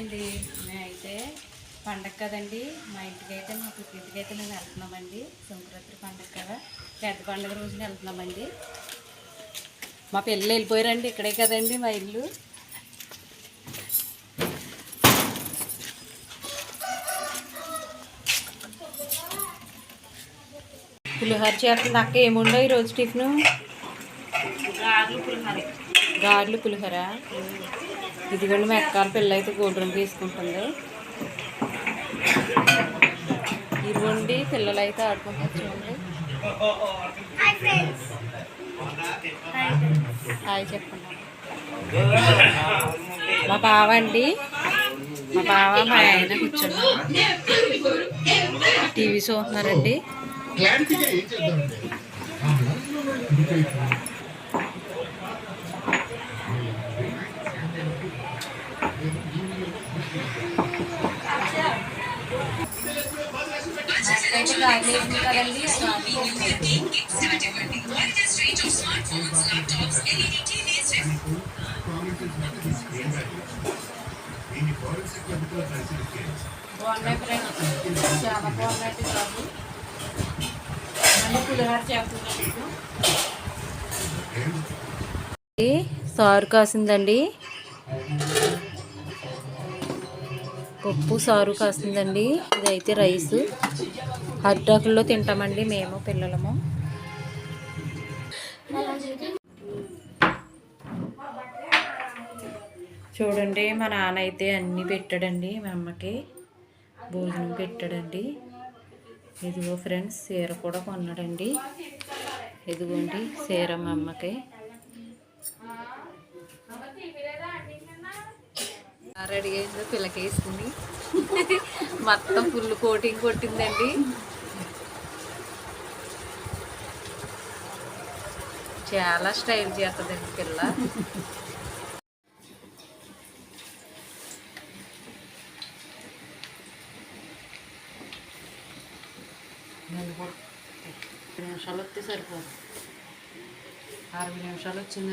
అండి. మేమైతే పండగ కదండి మా ఇంటికి అయితే మా పుట్టింటికి అయితే మేము వెళ్తున్నామండి. సంక్రాంతి పండగ కదా పెద్ద పండగ రోజున వెళ్తున్నామండి. మా పిల్లలు వెళ్ళిపోయారండి ఇక్కడే కదండి మా ఇల్లు. పులిహోర చేస్తుంది అక్క ఏముండవు ఈరోజు టిఫిన్? గారెలు పులిహోర. గారెలు పులిహోర. ఇదిగోండి మా అక్కాల పిల్ల అయితే గోల్డ్ తీసుకుంటుంది. ఇదిగోండి పిల్లలు అయితే ఆడుకుంటారు చూడండి. హాయ్ చెప్పండి. మా బావ అండి. మా బావ మా ఆయన కూర్చున్నారు. టీవీ చూస్తున్నారండి. బాగున్నాయి ఫ్రెండ్స్ చాలా బాగున్నాయి బాబు మళ్ళీ చేస్తున్నాను సారు కాసిందండి? పప్పు సారు కాస్తుందండి. ఇదైతే రైస్. అడ్డాకుల్లో తింటామండి మేము పిల్లలము. చూడండి మా నాన్న అయితే అన్నీ పెట్టాడండి మా అమ్మకి. భోజనం పెట్టాడండి. ఇదిగో ఫ్రెండ్స్ చీర కూడా కొన్నాడండి. ఇదిగోండి చీర మా అమ్మకి. రెడీ అయిందో పిల్లకి వేసుకుంది మొత్తం ఫుల్ కోటింగ్ కొట్టిందండి. చాలా స్టైల్ చేస్తుందండి పిల్ల. నిమిషాలు వస్తే సరిపోదు. అరవై నిమిషాలు వచ్చింది